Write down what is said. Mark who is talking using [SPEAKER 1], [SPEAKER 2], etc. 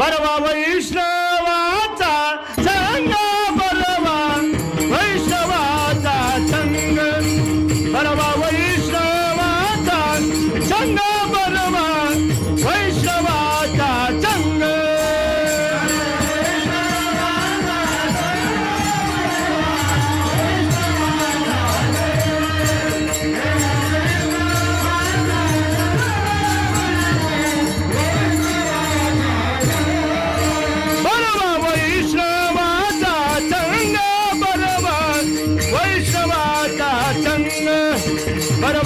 [SPEAKER 1] బరబాబ ఇష్ణవాత సంగ para